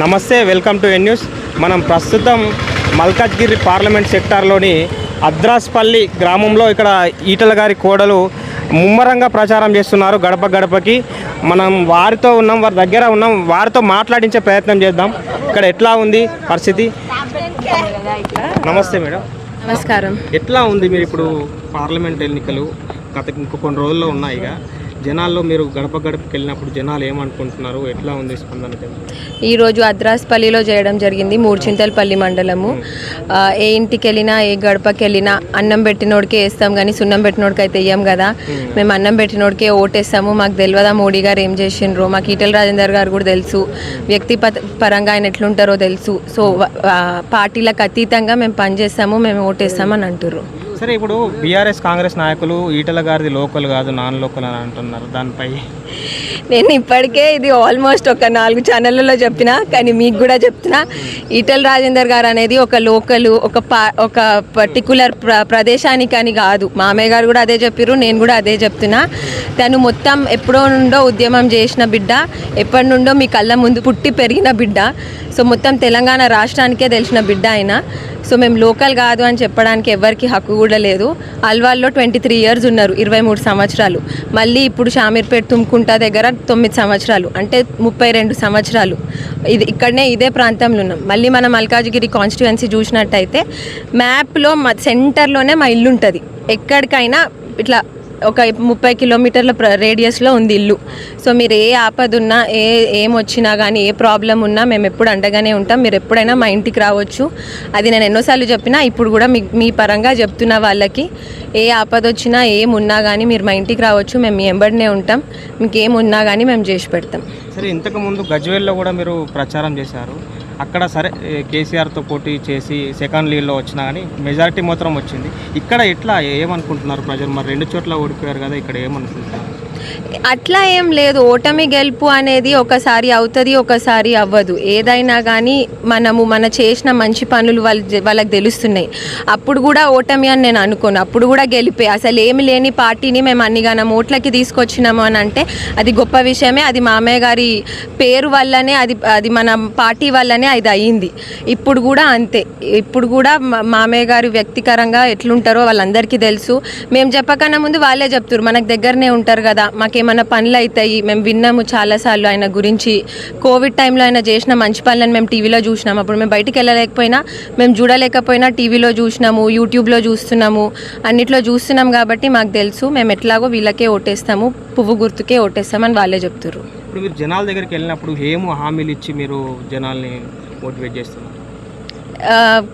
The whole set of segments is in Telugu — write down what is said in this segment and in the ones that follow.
నమస్తే వెల్కమ్ టు ఎన్ న్యూస్. మనం ప్రస్తుతం మల్కాజ్గిరి పార్లమెంట్ సెక్టార్లోని అద్రాస్పల్లి గ్రామంలో ఇక్కడ ఈటల గారి కోడలు ముమ్మరంగా ప్రచారం చేస్తున్నారు గడప గడపకి. మనం వారితో ఉన్నాం వారి దగ్గర ఉన్నాం వారితో మాట్లాడించే ప్రయత్నం చేద్దాం. ఇక్కడ ఎట్లా ఉంది పరిస్థితి? నమస్తే మేడం. నమస్కారం. ఎట్లా ఉంది మీరు ఇప్పుడు పార్లమెంట్ ఎన్నికలు? గత ఇంకో కొన్ని రోజుల్లో ఉన్నాయి జనాల్లో మీరు గడప గడపకి వెళ్ళినప్పుడు జనాలు ఏమనుకుంటున్నారు? ఎట్లా ఉంది స్పందన ఈరోజు అద్రాస్పల్లిలో చేయడం జరిగింది మూడుచింతలపల్లి మండలము. ఏ ఇంటికి వెళ్ళినా ఏ గడపకి వెళ్ళినా అన్నం పెట్టినోడికే వేస్తాం కానీ సున్నం పెట్టినోడికి అయితే వేయం కదా. మేము. అన్నం పెట్టినోడికే ఓటేస్తాము. మాకు తెలియదా మోడీ గారు ఏం చేసిండ్రో? మాకు ఈటల రాజేందర్ గారు కూడా తెలుసు. వ్యక్తిగత పరంగా ఆయన ఎట్లుంటారో తెలుసు. సో పార్టీలకు అతీతంగా మేము పనిచేస్తాము మేము ఓటేస్తామని అంటుర్రు. సరే ఇప్పుడు బీఆర్ఎస్ కాంగ్రెస్ నాయకులు ఈటల గారిది లోకల్ కాదు నాన్ లోకల్ అని అంటున్నారు. దానిపై నేను ఇప్పటికే ఇది ఆల్మోస్ట్ ఒక నాలుగు ఛానళ్ళలో చెప్పిన కానీ మీకు కూడా చెప్తున్నా. ఈటల రాజేందర్ గారు అనేది ఒక లోకల్ ఒక పా ఒక పర్టికులర్ ప్ర ప్రదేశానికి అని కాదు. మామయ్య గారు కూడా అదే చెప్పారు నేను కూడా అదే చెప్తున్నా. తను మొత్తం ఎప్పుడో నుండో ఉద్యమం చేసిన బిడ్డ ఎప్పటి నుండో మీ కళ్ళ ముందు పుట్టి పెరిగిన బిడ్డ. సో మొత్తం తెలంగాణ రాష్ట్రానికే తెలిసిన బిడ్డ ఆయన. సో మేము లోకల్ కాదు అని చెప్పడానికి ఎవరికి హక్కు కూడా లేదు. అల్వాల్లో ట్వంటీ త్రీ ఇయర్స్ ఉన్నారు ఇరవై మూడు సంవత్సరాలు. మళ్ళీ ఇప్పుడు షామీర్పేట్ తుమ్కుంటా దగ్గర తొమ్మిది సంవత్సరాలు అంటే ముప్పై రెండు సంవత్సరాలు. ఇది ఇక్కడనే ఇదే ప్రాంతంలో ఉన్నాం. మళ్ళీ మనం మల్కాజ్గిరి కాన్స్టిట్యువెన్సీ చూసినట్టయితే మ్యాప్లో మా సెంటర్లోనే మా ఇల్లు ఉంటుంది ఎక్కడికైనా ఇట్లా ఒక ముప్పై కిలోమీటర్ల రేడియస్లో ఉంది ఇల్లు. సో మీరు ఏ ఆపద ఉన్నా ఏ ఏం వచ్చినా కానీ ఏ ప్రాబ్లం ఉన్నా మేము ఎప్పుడు అండగానే ఉంటాం. మీరు ఎప్పుడైనా మా ఇంటికి రావచ్చు. అది నేను ఎన్నోసార్లు చెప్పినా ఇప్పుడు కూడా మీ మీ పరంగా చెప్తున్న వాళ్ళకి ఏ ఆపద వచ్చినా ఏమున్నా కానీ మీరు మా ఇంటికి రావచ్చు. మేము మీ ఎంబడినే ఉంటాం. మీకు ఏమున్నా కానీ మేము చేసి పెడతాం. సరే ఇంతకు ముందు గజ్వేల్లో కూడా మీరు ప్రచారం చేశారు. అక్కడ సరే కేసీఆర్తో పోటీ చేసి సెకండ్ లీడ్లో వచ్చినా కానీ మెజారిటీ మాత్రం వచ్చింది. ఇక్కడ ఎట్లా ఏమనుకుంటున్నారు ప్రజలు? మరి రెండు చోట్ల ఓడిపోయారు కదా ఇక్కడ ఏమనుకుంటున్నారు? అట్లా ఏం లేదు. ఓటమి గెలుపు అనేది ఒకసారి అవుతుంది ఒకసారి అవ్వదు. ఏదైనా కానీ మనము మన చేసిన మంచి పనులు వాళ్ళ వాళ్ళకి తెలుస్తున్నాయి. అప్పుడు కూడా ఓటమి అని నేను అనుకోను. అప్పుడు కూడా గెలిపే. అసలు ఏమి లేని పార్టీని మేము అన్నిగానం ఓట్లకి తీసుకొచ్చినాము అని అంటే అది గొప్ప విషయమే. అది మామయ్య గారి పేరు వల్లనే అది అది మన పార్టీ వల్లనే అది అయ్యింది ఇప్పుడు కూడా అంతే. ఇప్పుడు కూడా మా- మామయ్య గారు వ్యక్తికరంగా ఎట్లుంటారో వాళ్ళందరికీ తెలుసు. మేము చెప్పకన్నా ముందు వాళ్ళే చెప్తారు మనకు దగ్గరనే ఉంటారు కదా. మాకేమైనా పనులు అవుతాయి మేము విన్నాము చాలాసార్లు ఆయన గురించి. కోవిడ్ టైంలో ఆయన చేసిన మంచి పనులను మేము టీవీలో చూసినాం. అప్పుడు మేము బయటికి వెళ్ళలేకపోయినా మేము చూడలేకపోయినా టీవీలో చూసినాము యూట్యూబ్లో చూస్తున్నాము అన్నిట్లో చూస్తున్నాం కాబట్టి మాకు తెలుసు. మేము ఎట్లాగో వీళ్ళకే ఓటేస్తాము పువ్వు గుర్తుకే ఓటేస్తామని వాళ్ళే చెప్తారు ఇప్పుడు మీరు జనాల దగ్గరికి వెళ్ళినప్పుడు ఏమో హామీలు ఇచ్చి మీరు జనాల్ని మోటివేట్ చేస్తున్నారు?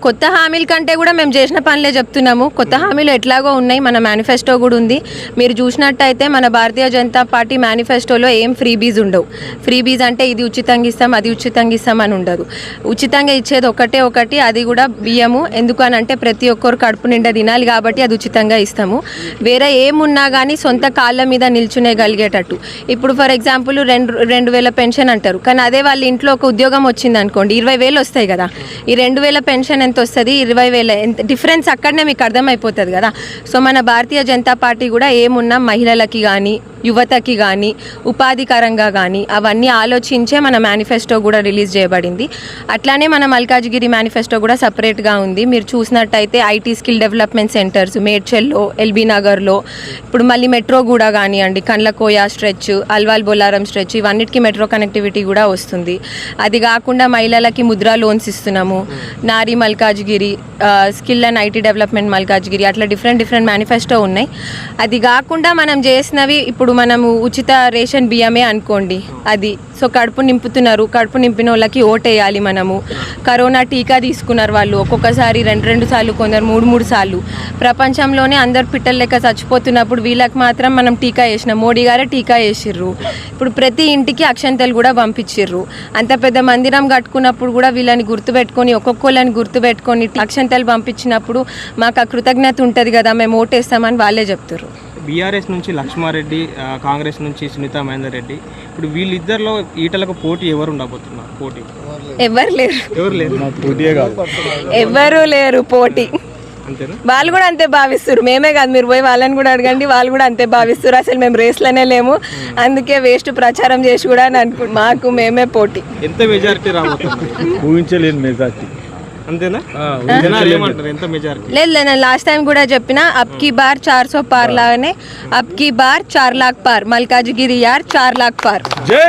కొత్త హామీల కంటే కూడా మేము చేసిన పనులే చెప్తున్నాము. కొత్త హామీలు ఎట్లాగో ఉన్నాయి. మన మేనిఫెస్టో కూడా ఉంది. మీరు చూసినట్టయితే మన భారతీయ జనతా పార్టీ మేనిఫెస్టోలో ఏం ఫ్రీ బీజ్ ఉండవు. ఫ్రీ బీజ్ అంటే ఇది ఉచితంగా ఇస్తాం అది ఉచితంగా ఇస్తాం అని ఉండదు. ఉచితంగా ఇచ్చేది ఒకటే ఒకటి అది కూడా బియ్యము. ఎందుకనంటే ప్రతి ఒక్కరు కడుపు నిండా తినాలి కాబట్టి అది ఉచితంగా ఇస్తాము. వేరే ఏమున్నా కానీ సొంత కాళ్ళ మీద నిల్చునేగలిగేటట్టు ఇప్పుడు ఫర్ ఎగ్జాంపుల్ రెండు రెండు వేల పెన్షన్ అంటారు. కానీ అదే వాళ్ళ ఇంట్లో ఒక ఉద్యోగం వచ్చింది అనుకోండి ఇరవై వేలు వస్తాయి కదా. ఈ రెండు వేల పెన్షన్ ఎంత వస్తుంది ఇరవై వేల ఎంత? డిఫరెన్స్ అక్కడనే మీకు అర్థమైపోతుంది కదా. సో మన భారతీయ జనతా పార్టీ కూడా ఏమున్నా మహిళలకి కానీ యువతకి కానీ ఉపాధికరంగా కానీ అవన్నీ ఆలోచించే మన మేనిఫెస్టో కూడా రిలీజ్ చేయబడింది. అట్లానే మన మల్కాజ్గిరి మేనిఫెస్టో కూడా సపరేట్గా ఉంది. మీరు చూసినట్టయితే ఐటీ స్కిల్ డెవలప్మెంట్ సెంటర్స్ మేడ్చల్లో ఎల్బీ నగర్లో ఇప్పుడు మళ్ళీ మెట్రో కూడా కానివ్వండి కండ్లకోయ స్ట్రెచ్ అల్వాల్ బొల్లారం స్ట్రెచ్ ఇవన్నిటికీ మెట్రో కనెక్టివిటీ కూడా వస్తుంది. అది కాకుండా మహిళలకి ముద్రా లోన్స్ ఇస్తున్నాము. Nari Malkajgiri skill and IT development Malkajgiri అట్లా డిఫరెంట్ డిఫరెంట్ మేనిఫెస్టో ఉన్నాయి. అది కాకుండా మనం చేసినవి ఇప్పుడు మనము ఉచిత రేషన్ బియ్యమే అనుకోండి. అది. సో కడుపు నింపుతున్నారు. కడుపు నింపిన వాళ్ళకి ఓటేయాలి మనము. కరోనా టీకా తీసుకున్నారు వాళ్ళు. ఒక్కొక్కసారి రెండు రెండు సార్లు కొందరు మూడు మూడు సార్లు. ప్రపంచంలోనే అందరు పిట్టలు లెక్క చచ్చిపోతున్నప్పుడు వీళ్ళకి మాత్రం మనం టీకా వేసినాం మోడీ గారే టీకా వేసిర్రు ఇప్పుడు ప్రతి ఇంటికి అక్షంతలు కూడా పంపించిర్రు. అంత పెద్ద మందిరం కట్టుకున్నప్పుడు కూడా వీళ్ళని గుర్తుపెట్టుకొని ఒక్కొక్కళ్ళని గుర్తుపెట్టుకొని అక్షంతలు పంపించినప్పుడు మాకు ఆ కృతజ్ఞత ఉంటుంది కదా మేము ఓటేస్తామని వాళ్ళే చెప్తున్నారు బీఆర్ఎస్ నుంచి లక్ష్మారెడ్డి కాంగ్రెస్ నుంచి సునీత మహేందర్ రెడ్డి. ఇప్పుడు వీళ్ళిద్దరిలో ఈటలకు పోటీ ఎవరు ఉండబోతున్నారు? పోటీ. ఎవరు లేరు. ఎవరు లేదు ఎవరు లేరు పోటీ. అంతేనా? వాళ్ళు కూడా అంతే భావిస్తారు మేమే కాదు మీరు పోయి వాళ్ళని కూడా అడగండి. వాళ్ళు కూడా అంతే భావిస్తారు అసలు మేము రేస్లోనే లేము. అందుకే వేస్ట్ ప్రచారం చేసి కూడా అని అనుకు మాకు మేమే పోటీ. ఎంత మెజారిటీ రాబోతుంది? ఊహించలేని మెజార్టీ. అంతేనా? జనాలు ఏమంటారు? ఎంత మెజారిటీ లేదు లేదు నేను లాస్ట్ టైం కూడా చెప్పిన అబ్కి బార్ చార్ సో పార్ లాగానే అబ్కి బార్ చార్ లాక్ పార్ మల్కాజ్గిరి యార్ చార్ లాక్ పార్ జై